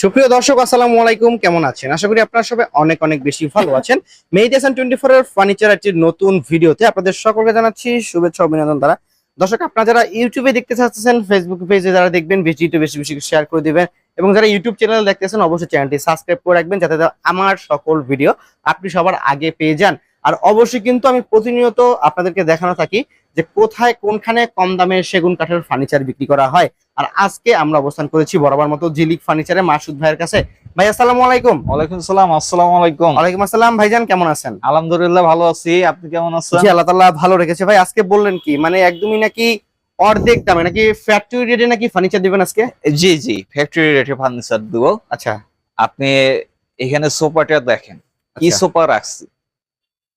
সুপ্রিয় দর্শক, আসসালামু আলাইকুম। কেমন আছেন? আশা করি আপনারা সবাই অনেক অনেক বেশি ভালো আছেন। মেডিটেশন টোয়েন্টি ফোর এর ফার্নিচার একটি নতুন ভিডিওতে আপনাদের সকলকে জানাচ্ছি শুভেচ্ছা, অভিনন্দন দ্বারা। দর্শক, আপনারা যারা ইউটিউবে দেখতে চাচ্ছেন ফেসবুক পেজে যারা দেখবেন ভিডিওটি বেশি বেশি শেয়ার করে দিবেন। এবং যারা ইউটিউব চ্যানেল দেখতেছেন, অবশ্যই চ্যানেলটি সাবস্ক্রাইব করে রাখবেন, যাতে আমার সকল ভিডিও আপনি সবার আগে পেয়ে যান। আর অবশ্যই কিন্তু আমি প্রতিনিয়ত আপনাদেরকে দেখানো থাকি যে কোথায় কোনখানে কম দামে সেগুন কাঠের ফার্নিচার বিক্রি করা হয়। আর আজকে আমরা অবস্থান করেছি বরাবর মতো জিলিক ফার্নিচারে মাসুদ ভাইয়ের কাছে। ভাই আসসালামু আলাইকুম। ওয়ালাইকুম সালাম আসসালামু আলাইকুম। ওয়ালাইকুম আসসালাম। ভাইজান কেমন আছেন? আলহামদুলিল্লাহ ভালো আছি। আপনি কেমন আছেন? জি আল্লাহ তাআলা ভালো রেখেছে। ভাই আজকে বললেন কি মানে একদমই নাকি অর্ধেক দামে নাকি ফ্যাক্টরি রেটে নাকি ফার্নিচার দিবেন আজকে? জি জি ফ্যাক্টরি রেটে ফার্নিচার দিব। আচ্ছা। আপনি এখানে সোফাটা দেখেন। কি আচ্ছা। সোফা রাখছি?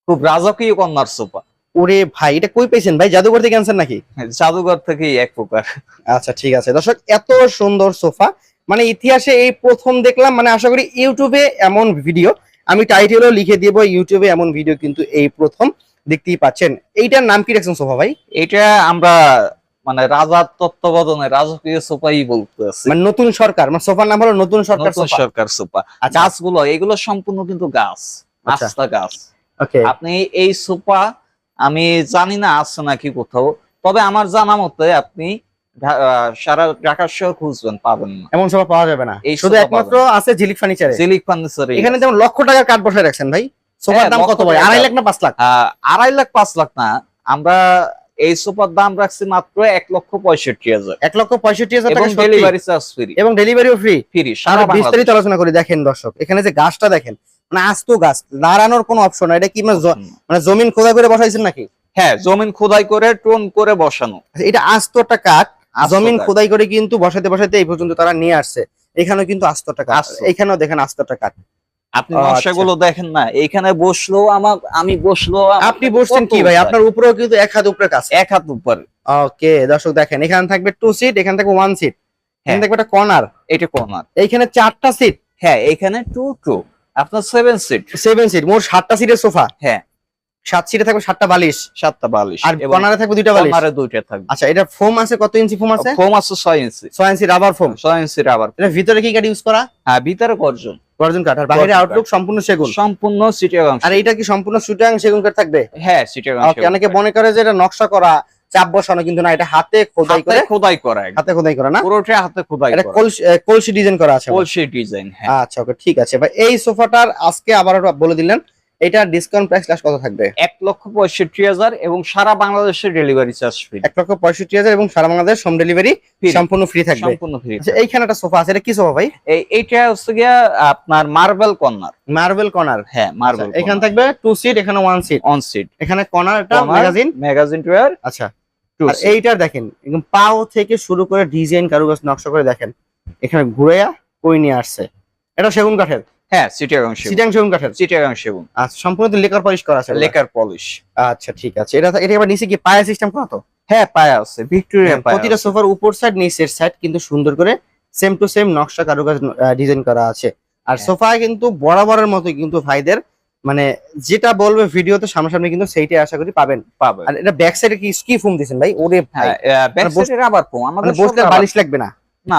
খুব রাজকীয় কন্যার সোফা। ওরে ভাই এটা কই পেয়েছেন ভাই? জাদুঘর থেকে আনছেন নাকি? জাদুঘর থেকে এক প্রকার। আচ্ছা ঠিক আছে। দর্শক এত সুন্দর সোফা। মানে ইতিহাসে এই প্রথম দেখলাম মানে আশা করি ইউটিউবে এমন ভিডিও। আমি টাইটেলও লিখে দিব ইউটিউবে এমন ভিডিও কিন্তু এই প্রথম দেখতেই পাচ্ছেন। এইটার নাম কি রাখছেন সোফা ভাই? এটা আমরা মানে রাজার তত্ত্বাবধানে রাজকীয় সোফাই বলতেছি মানে নতুন সরকার মানে সোফার নাম হলো নতুন সরকার সোফা। সরকার সোফা। আচ্ছা। গাছগুলো এগুলো সম্পূর্ণ কিন্তু গাছ আচ্ছা। আস্তা গাছ। ওকে আপনি এই সোফা আমি জানি না আছে নাকি কোথাও তবে আমার জানা মতে আপনি সারা ঢাকার শহর খুঁজবেন পাবেন না। এমন সোফা পাওয়া যাবে না। এই শুধু একমাত্র আছে ঝিলিক ফার্নিচারে। সিলিক ফার্নিচার। এখানে যেমন লক্ষ টাকার কাঠ বসায় রাখছেন ভাই সোফার হ্যাঁ, দাম কত ভাই? আড়াই লাখ না পাঁচ লাখ? আড়াই লাখ পাঁচ লাখ না। আমরা এই সোফার দাম রাখছি মাত্র এক লক্ষ পঁয়ষট্টি হাজার। এক লক্ষ পঁয়ষট্টি হাজার টাকা ডেলিভারি চার্জ ফ্রি এবং ডেলিভারিও ফ্রি ফ্রি সারা বিস্তারিত আলোচনা করি দেখেন দর্শক এখানে যে গাছটা দেখেন মানে আস্ত গাছ। দাঁড়ানোর কোনো অপশন এটা কি মানে। মানে জমিন খোদাই করে বসাইছেন নাকি? হ্যাঁ জমিন খোদাই করে টোন করে বসানো। আচ্ছা, এটা আস্ত একটা কাঠ। জমিন খোদাই করে কিন্তু বসাতে বসাতে এই পর্যন্ত তারা নিয়ে আসছে। এখানেও কিন্তু আস্ত একটা কাঠ। এখানেও দেখেন আস্ত একটা কাঠ। আপনি আচ্ছা। নকশাগুলো দেখেন না। এইখানে বসলেও আমার আমি আমার। আপনি বসছেন কি ভাই? আপনার উপরেও কিন্তু এক হাত উপরে কাছে এক হাত উপর। ওকে দর্শক দেখেন এখানে থাকবে টু সিট এখানে থাকবে ওয়ান সিট এখানে। থাকবে একটা কর্নার এটা কর্নার এইখানে চারটা সিট হ্যাঁ এখানে টু টু আপনার সেভেন সিট সেভেন সিট মোট সাতটা সিটের সোফা? হ্যাঁ। সাত সিটে থাকবে সাতটা বালিশ? সাতটা বালিশ আর কর্নারে থাকবে দুইটা বালিশ? কর্নারে দুইটা থাকবে। আচ্ছা এটা ফোম আছে? কত ইঞ্চি ফোম আছে? ফোম আছে ছয় ইঞ্চি ছয় ইঞ্চি রাবার ফোম ছয় ইঞ্চি রাবার এটা ভিতরে কি কাঠ ইউজ করা? হ্যাঁ ভিতরে গর্জন। গর্জন কাঠ। আর বাইরে আউটলুক সম্পূর্ণ সেগুন? সম্পূর্ণ সিটিয়াগাং আর এটা কি সম্পূর্ণ সুটাং সেগুন কাঠ থাকবে? হ্যাঁ সিটিয়াগাং ওকে অনেকে মনে করে যে এটা নকশা করা চাপ বসানো কিন্তু না এটা হাতে খোদাই করে খোদাই করা হাতে খোদাই করা না? পুরোটা হাতে খোদাই এটা করা। কলসি কলসি ডিজাইন করা আছে কলসি ডিজাইন হ্যাঁ। আচ্ছা ওকে ঠিক আছে। ভাই এই সোফাটার আজকে আবার বলে দিলেন এটা ডিসকাউন্ট প্রাইস ক্লাস কত থাকবে? এক লক্ষ পঁয়ষট্টি হাজার এবং সারা বাংলাদেশের ডেলিভারি চার্জ ফ্রি এক লক্ষ পঁয়ষট্টি হাজার এবং সারা বাংলাদেশ হোম ডেলিভারি সম্পূর্ণ ফ্রি থাকবে। সম্পূর্ণ ফ্রি আচ্ছা এইখানে একটা সোফা আছে এটা কি সোফা ভাই? এই এইটা হচ্ছে গিয়া আপনার মার্বেল কর্নার মার্বেল কর্নার হ্যাঁ মার্বেল এখানে থাকবে টু সিট এখানে ওয়ান সিট অন সিট এখানে কর্নার একটা ম্যাগাজিন ম্যাগাজিন টুয়ার আচ্ছা। আর এইটার দেখেন একদম পাও থেকে শুরু করে ডিজাইন কারুকাজ নকশা করে দেখেন এখানে ঘুরে কই নিয়ে আসছে। এটা সেগুন কাঠের? হ্যাঁ সিটিয়াগাং সেগুন। কাঠের? আচ্ছা সম্পূর্ণ লেকার পলিশ করা আছে। Lacquer polish. আচ্ছা ঠিক আছে। এটা এটা নিচে কি পায়া সিস্টেম করা তো? হ্যাঁ পায়া আছে ভিক্টোরিয়া পায়া প্রতিটা সোফার উপর সাইড নিচের সাইড কিন্তু সুন্দর করে সেম টু সেম নকশা কারুকাজ ডিজাইন করা আছে। আর হ্যাঁ। সোফা কিন্তু বরাবরের মতো কিন্তু ভাইদের মানে যেটা বলবে ভিডিওতে সামনাসামনি কিন্তু সেইটাই আশা করি পাবেন। পাবে আর এটা ব্যাক সাইডে কি স্কি ফোম দিয়েছেন ভাই? ওরে ভাই। হ্যাঁ ব্যাক মানে বস- সাইডে রাবার ফোম মানে আমাদের বসলে সব বালিশ লাগবে না। না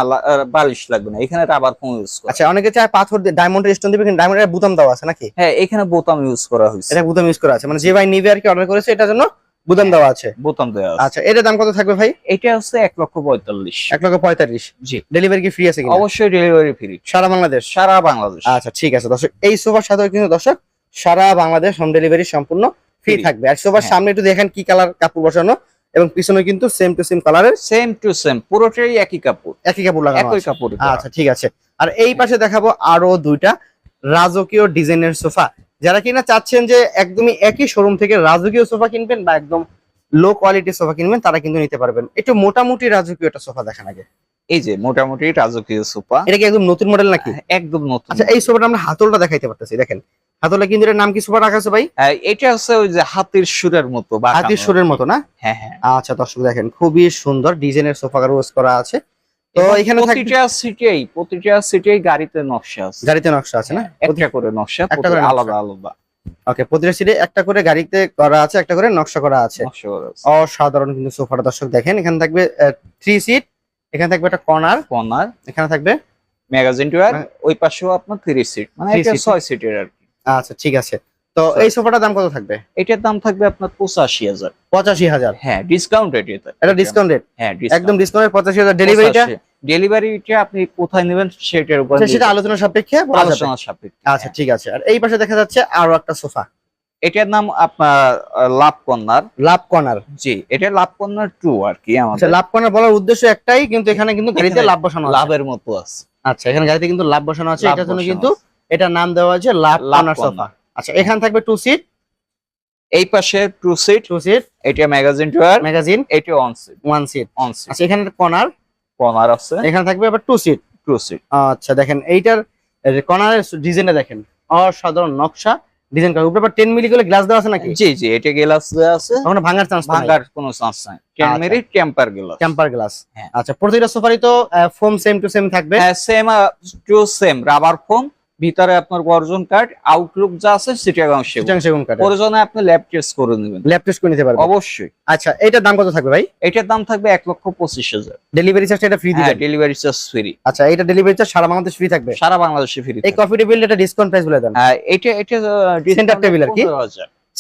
বালিশ লাগবে না। এখানে রাবার ফোম ইউজ করা। আচ্ছা অনেকে চায় পাথর দিয়ে ডায়মন্ডের স্টোন দিবে কিন্তু ডায়মন্ডের বুতাম দেওয়া আছে নাকি? হ্যাঁ এখানে বোতাম ইউজ করা হয়েছে। এটা বুতাম ইউজ করা আছে। মানে যে ভাই নিবে আর কি অর্ডার করেছে এটার জন্য বুতাম দেওয়া আছে। বোতাম দেওয়া আছে। আচ্ছা এটার দাম কত থাকবে ভাই? এটা হচ্ছে এক লক্ষ পঁয়তাল্লিশ। এক লক্ষ পঁয়তাল্লিশ। জি। ডেলিভারি কি ফ্রি আছে অবশ্যই ডেলিভারি ফ্রি সারা বাংলাদেশ? সারা বাংলাদেশ। আচ্ছা ঠিক আছে। দর্শক এই সোফার সাথে কিন্তু দর্শক সারা বাংলাদেশ হোম ডেলিভারি সম্পূর্ণ ফ্রি থাকবে। আর সোফার হ্যাঁ। সামনে একটু দেখেন কি কালার কাপড় বসানো এবং পিছনে কিন্তু সেম টু সেম কালারের সেম টু সেম পুরোটাই একই কাপড়। একই কাপড় লাগানো একই কাপড় আচ্ছা ঠিক আছে। আর এই পাশে দেখাবো আরও দুইটা রাজকীয় ডিজাইনের সোফা। যারা কিনা চাচ্ছেন যে একদমই একই শোরুম থেকে রাজকীয় সোফা কিনবেন বা একদম লো কোয়ালিটি সোফা কিনবেন তারা কিন্তু নিতে পারবেন। একটু মোটামুটি রাজকীয় একটা সোফা দেখেন আগে। এই যে মোটামুটি রাজকীয় সোফা। এটা কি একদম নতুন মডেল নাকি? একদম নতুন। আচ্ছা এই সোফাটা আমরা হাতলটা দেখাইতে পারতেছি দেখেন। হাতলটা কিন্তু নাম কি সুপার রাখা আছে ভাই এটা হচ্ছে ওই যে হাতির সুরের মতো বা হাতির সুরের মতো না? হ্যাঁ হ্যাঁ। আচ্ছা দর্শক দেখেন খুবই সুন্দর ডিজাইনের সোফা কারুজ করা আছে। তো এখানে প্রতিটা সিটেই প্রতিটা সিটেই গাড়িতে নকশা আছে। গাড়িতে নকশা আছে না? একটা করে নকশা একটা করে আলাদা আলাদা। ওকে প্রতিটা সিটে একটা করে গাড়িতে করা আছে একটা করে নকশা করা আছে। অসাধারণ কিন্তু সোফাটা দর্শক দেখেন এখানে থাকবে থ্রি সিট এখানে থাকবে একটা কর্নার কর্নার এখানে থাকবে ম্যাগাজিন মানে- ওই পাশেও আপনার থ্রি সিট মানে এটা। ছয় সিটের আর কি। আচ্ছা ঠিক আছে। তো এই সোফাটার দাম কত থাকবে? এটার দাম থাকবে আপনার পঁচাশি হাজার। পঁচাশি হাজার? হ্যাঁ ডিসকাউন্ট রেট এটা। এটা ডিসকাউন্ট রেট হ্যাঁ একদম ডিসকাউন্টের পঁচাশি হাজার ডেলিভারিটা ডেলিভারিটা আপনি কোথায় নেবেন সেটার উপর আচ্ছা, সেটা আলোচনা সাপেক্ষে আলোচনা সাপেক্ষে আচ্ছা ঠিক আছে। আর এই পাশে দেখা যাচ্ছে আরও একটা সোফা। এটার নাম আপনার লাভ কর্নার লাভ কর্নার জি এটা লাভ কর্নার টু আর কি আচ্ছা আমাদের। লাভ কর্নার বলার উদ্দেশ্য একটাই কিন্তু এখানে কিন্তু গাড়িতে লাভ বসানো আছে। লাভের মতো আছে। আচ্ছা এখানে গাড়িতে কিন্তু লাভ বসানো আছে এটার জন্য কিন্তু এটার নাম দেওয়া আছে লাভ কর্নার সোফা। আচ্ছা এখানে থাকবে টু সিট এই পাশে টু সিট টু সিট এটা ম্যাগাজিন ডয়ার ম্যাগাজিন এটা on seat one seat on seat আচ্ছা এখানে কর্নার কর্নার আছে। এখানে থাকবে আবার টু সিট টু সিট আচ্ছা দেখেন এইটার কর্নারের ডিজাইনটা দেখেন অসাধারণ নকশা ডিজাইন করা। উপরে টেন মিলি করে গ্লাস দেওয়া আছে নাকি? জি জি এটা গ্লাস দেওয়া আছে। ওখানে ভাঙার চান্স ভাঙার কোনো চান্স নাই। টেন আচ্ছা। মেরি টেম্পার গ্লাস টেম্পার গ্লাস হ্যাঁ। আচ্ছা প্রতিটা সোফারই তো ফোম সেম টু সেম থাকবে। হ্যাঁ same to same rubber foam ভিতরে আপনার গর্জন কার্ড আউটলুক যা আছে সিটাগাং সেগুন। সেগুন প্রয়োজনে আপনি ল্যাব টেস্ট করে নেবেন। ল্যাপ টেস্ট করে নিতে পারবে অবশ্যই। আচ্ছা এটার দাম কত থাকবে ভাই? এটার দাম থাকবে এক লক্ষ পঁচিশ হাজার। ডেলিভারি চার্জ এটা ফ্রি দিবেন? ডেলিভারি চার্জ ফ্রি আচ্ছা এটা ডেলিভারি চার্জ সারা বাংলাদেশ ফ্রি থাকবে? সারা বাংলাদেশে ফ্রি এই কফি টেবিল এটা ডিসকাউন্ট প্রাইস বলে দেন। হ্যাঁ এটা এটা Center টেবিল আর কি?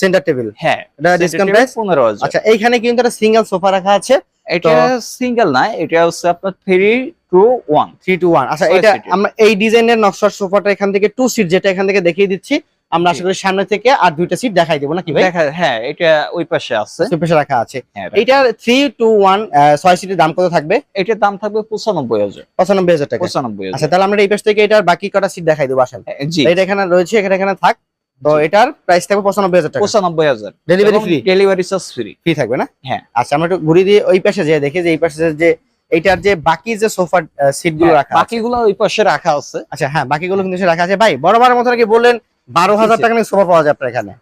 সেন্টার টেবিল হ্যাঁ এটা ডিসকাউন্ট প্রাইস পনেরো হাজার। আচ্ছা এইখানে কিন্তু একটা সিঙ্গেল সোফা রাখা আছে। এটা সিঙ্গেল না এটা হচ্ছে আপনার three two one three two one আচ্ছা এটা আমরা এই ডিজাইনের নকশার সোফাটা এখান থেকে টু সিট যেটা এখান থেকে দেখিয়ে দিচ্ছি আমরা আশা করি সামনে থেকে আর দুইটা সিট দেখাই দেবো নাকি ভাই? হ্যাঁ এটা ওই পাশে আছে। সুপেশে রাখা আছে। এইটার থ্রি টু ওয়ান ছয় সিটের দাম কত থাকবে? এটার দাম থাকবে পঁচানব্বই হাজার। পঁচানব্বই হাজার টাকা। পঁচানব্বই আচ্ছা তাহলে আমরা এই পাশ থেকে এটার বাকি কটা সিট দেখাই দেবো আসেন হ্যাঁ, জি। এটা এখানে রয়েছে এখানে এখানে থাক। তো এটার প্রাইস থাকবে পঁচানব্বই হাজার টাকা। পঁচানব্বই হাজার। Delivery free delivery charge free free থাকবে না? হ্যাঁ। আচ্ছা আমরা একটু ঘুরিয়ে দিয়ে ওই পাশে যে দেখি যে এই পাশে যে এইটার যে বাকি যে সোফার সিটগুলো রাখা। হ্যাঁ, বাকিগুলো ওই পাশে রাখা আছে। আচ্ছা হ্যাঁ বাকিগুলো কিন্তু সে রাখা আছে। ভাই বড় মতো নাকি বললেন বারো হাজার টাকা নাকি সোফা পাওয়া যায় আপনার এখানে?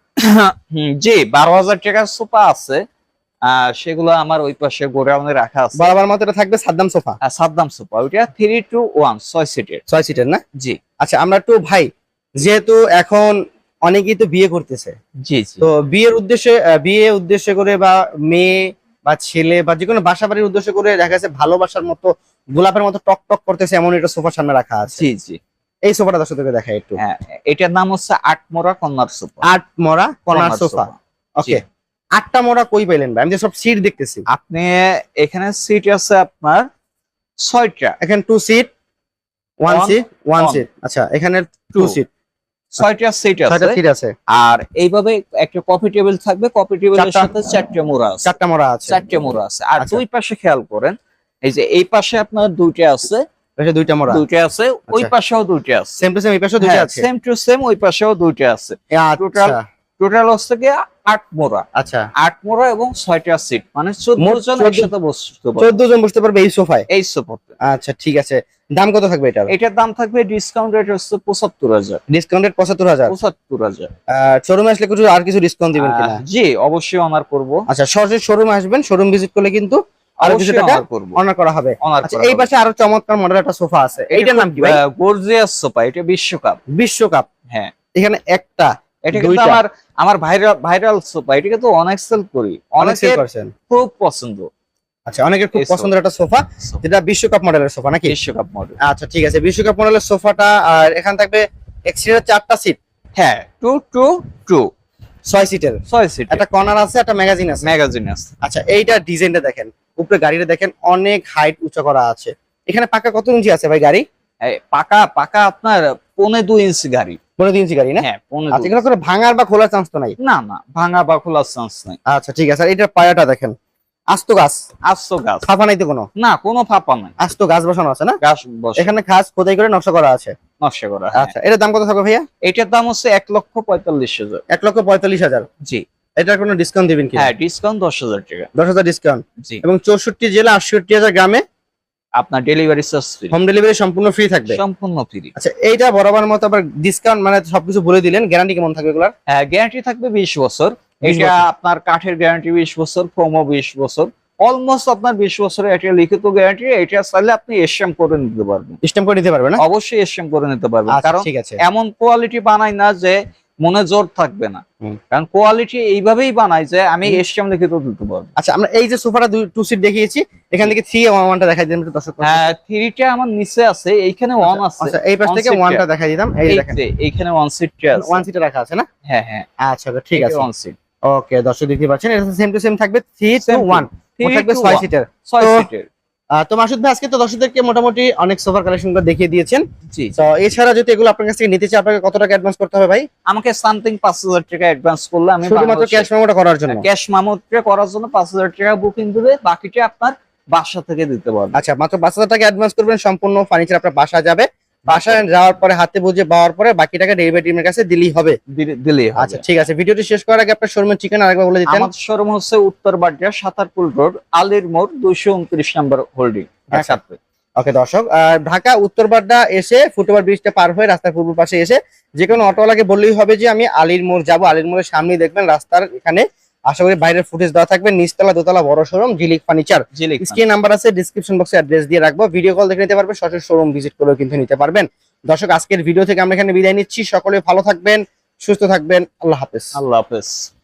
জি বারো হাজার টাকার সোফা আছে। সেগুলো আমার ওই পাশে গোডাউনে রাখা আছে। বরাবর মতো এটা থাকবে সাদ্দাম সোফা? সাদ্দাম সোফা ওইটা থ্রি টু ওয়ান ছয় সিটের ছয় সিটের না? জি। আচ্ছা আমরা একটু ভাই যেহেতু এখন অনেকেই তো বিয়ে করতেছে। জি তো বিয়ের উদ্দেশ্যে বিয়ে উদ্দেশ্য করে বা মেয়ে বা ছেলে বা যে কোনো বাসা বাড়ির উদ্দেশ্য করে দেখা যাচ্ছে ভালোবাসার মতো গোলাপের মতো টক টক করতেছে এমন একটা সোফার সামনে রাখা আছে। জি জি। এই সোফাটা দর্শক থেকে দেখাই একটু। হ্যাঁ এটার নাম হচ্ছে আটমোড়া কন্যার সোফা। আট মরা corner corner sofa. Sofa. Okay. আটটা মরা কই পাইলেন ভাই? আমি যে সব সিট দেখতেছি। আপনি এখানে সিট আছে আপনার ছয়টা। এখানে two seat one seat one seat আচ্ছা এখানে টু সিট ছয়টা সিট আছে। সিট আছে। আর এইভাবে একটা কফি টেবিল থাকবে। কফি টেবিলের সাথে চারটে মোড়া আছে। চারটা মরা আছে। চারটে মোড়া আছে। আর আচ্ছা। দুই পাশে খেয়াল করেন এই যে এই পাশে আপনার দুইটা আছে। পাশে দুইটা মরা দুইটা আছে ওই আচ্ছা। পাশেও দুইটা আছে। সেম টু সেম এই দুইটা আছে। সেম টু সেম ওই পাশেও দুইটা আছে। আচ্ছা। টোটাল হচ্ছে গিয়ে আট মোড়া। আচ্ছা। আট মোড়া এবং ছয়টা সিট মানে চোদ্দ জন চোদ্দ- একসাথে বসতে পারবে। চোদ্দ জন বসতে পারবে এই সোফায়? এই সাপোর্টে আচ্ছা ঠিক আছে। দাম কত থাকবে এটা এটার দাম থাকবে ডিসকাউন্ট রেট হচ্ছে পঁচাত্তর হাজার। ডিসকাউন্টেড পঁচাত্তর হাজার? পঁচাত্তর হাজার। শোরুমে আসলে কিছু আর কিছু ডিসকাউন্ট দিবেন কিনা? জি অবশ্যই অনার করব। আচ্ছা সরাসরি শোরুমে আসবেন শোরুম ভিজিট করলে কিন্তু আরও কিছু টাকা অনার করা হবে। আচ্ছা এই পাশে আরও চমৎকার মডেল একটা সোফা আছে। এইটার নাম কি ভাই? গর্জিয়াস সোফা এটা বিশ্বকাপ। বিশ্বকাপ। হ্যাঁ। এখানে একটা এটা কিন্তু আমার আমার ভাইরাল ভাইরাল সোফা এটাকে তো অনেক সেল করি। অনেক খুব পছন্দ। আচ্ছা অনেকের খুব। পছন্দের একটা সোফা যেটা বিশ্বকাপ মডেলের সোফা নাকি? বিশ্বকাপ মডেল। আচ্ছা ঠিক আছে বিশ্বকাপ মডেলের সোফাটা আর এখানে থাকবে এক্সিডের চারটা সিট হ্যাঁ টু টু টু। ছয় সিটের ছয় সিট একটা কর্নার আছে একটা ম্যাগাজিন আছে। ম্যাগাজিন আছে। আচ্ছা এইটা ডিজাইনটা দেখেন উপরে গাড়িটা দেখেন অনেক হাইট উঁচা করা আছে। এখানে পাকা কত ইঞ্চি আছে ভাই গাড়ি? পাকা পাকা আপনার পৌনে দুই ইঞ্চি গাড়ি। পনেরো ইঞ্চি গাড়ি না? হ্যাঁ পৌনে আচ্ছা এগুলো করে ভাঙার বা খোলার চান্স তো নাই? না না ভাঙা বা খোলার চান্স নাই। আচ্ছা ঠিক আছে আর এটার পায়াটা দেখেন। আস্ত গাছ? আস্ত গাছ। নাই তো কোনো? না কোনো ফাঁপা নাই। আস্ত গাছ বসানো আছে না? গাছ এখানে খাস খোদাই করে নকশা করা আছে। নকশা করা হ্যাঁ। আচ্ছা এটার দাম কত থাকবে ভাইয়া? এটার দাম হচ্ছে এক লক্ষ পঁয়তাল্লিশ হাজার। এক লক্ষ পঁয়তাল্লিশ হাজার? জি। এটার কোনো ডিসকাউন্ট দিবেন কি? হ্যাঁ ডিসকাউন্ট দশ হাজার টাকা। দশ হাজার ডিসকাউন্ট জি। এবং চৌষট্টি জেলা আটষট্টি হাজার গ্রামে আপনার delivery charge free home delivery সম্পূর্ণ ফ্রি থাকবে? সম্পূর্ণ ফ্রি আচ্ছা এইটা বরাবর মতো আবার ডিসকাউন্ট মানে সবকিছু বলে দিলেন। গ্যারান্টি কেমন থাকবে এগুলার? হ্যাঁ গ্যারান্টি থাকবে বিশ বছর। 20 এটা আপনার কাঠের গ্যারান্টি বিশ বছর ফোমও বিশ বছর। অলমোস্ট আপনার বিশ বছরের একটা লিখিত গ্যারান্টি এটা চাইলে আপনি এসএম করে নিতে পারবেন। সিস্টেম করে নিতে পারবে না? অবশ্যই এসএম করে নিতে পারবেন। আচ্ছা কারণ এমন কোয়ালিটি বানাই না যে মনে জোর থাকবে না। কারণ কোয়ালিটি এইভাবেই বানাই যে আমি হুম। লিখিত দিতে পারব। আচ্ছা আমরা এই যে সোফাটা টু সিট দেখিয়েছি এখান থেকে থ্রি ওয়ানটা দেখাই দিলাম একটু দর্শক হ্যাঁ থ্রিটা আমার নিচে আছে এইখানে ওয়ান আছে। আচ্ছা এই পাশ থেকে ওয়ানটা দেখাই দিলাম এই দেখেন। এইখানে ওয়ান সিট আছে। ওয়ান সিটে রাখা আছে না? হ্যাঁ হ্যাঁ। আচ্ছা ঠিক আছে। ওয়ান সিট ওকে দর্শক দেখতে পাচ্ছেন এটা সেম টু সেম থাকবে three two Same to one থাকবে ছয় সিটের ছয় তো- সিটের তো মাসুদ ভাই আজকে তো দর্শকদেরকে মোটামুটি অনেক সোফার কালেকশনগুলো দেখিয়ে দিয়েছেন। জি। তো এছাড়া যদি এগুলো আপনার কাছ থেকে নিতে চাই আপনাকে কত টাকা অ্যাডভান্স করতে হবে ভাই? আমাকে সামথিং পাঁচ হাজার টাকা অ্যাডভান্স করলে আমি শুধুমাত্র ক্যাশ মেমোটা করার জন্য? ক্যাশ মামুদটা করার জন্য পাঁচ হাজার টাকা বুকিং দেবে বাকিটা আপনার বাসা থেকে দিতে পারবেন আচ্ছা মাত্র পাঁচ হাজার টাকা অ্যাডভান্স করবেন সম্পূর্ণ ফার্নিচার আপনার বাসা যাবে। বাসায় যাওয়ার পরে হাতে বুঝে পাওয়ার পরে বাকি টাকা ডেলিভারি টিমের কাছে দিলেই হবে। দিলে- দিলেই আচ্ছা ঠিক আছে। ভিডিওটি শেষ করার আগে আপনার শোরুমের ঠিকানা আরেকবার বলে দিতেন। আমার শোরুম হচ্ছে উত্তর বাড্ডা সাতারপুল রোড আলির মোড় দুইশো উনত্রিশ নম্বর হোল্ডিং আচ্ছা। ওকে দর্শক আহ, ঢাকা উত্তরবাড্ডা এসে ফুটওভার ব্রিজটা পার হয়ে রাস্তার পূর্ব পাশে এসে যে কোনো অটোওয়ালাকে বললেই হবে যে আমি আলীর মোড় যাব। আলীর মোড়ের সামনেই দেখবেন রাস্তার এখানে আশা করি বাইরের ফুটেজ দেওয়া থাকবে। নিচতলা দোতলা বড় showroom Jilik furniture Jilik screen number আছে ডিসক্রিপশন বক্সে অ্যাড্রেস দিয়ে রাখব। ভিডিও কল দেখে নিতে পারবে সরাসরি শোরুম ভিজিট করেও কিন্তু নিতে পারবেন। দর্শক আজকের ভিডিও থেকে আমরা এখানে বিদায় নিচ্ছি। সকলে ভালো থাকবেন সুস্থ থাকবেন। আল্লাহ হাফেজ। আল্লাহ হাফেজ।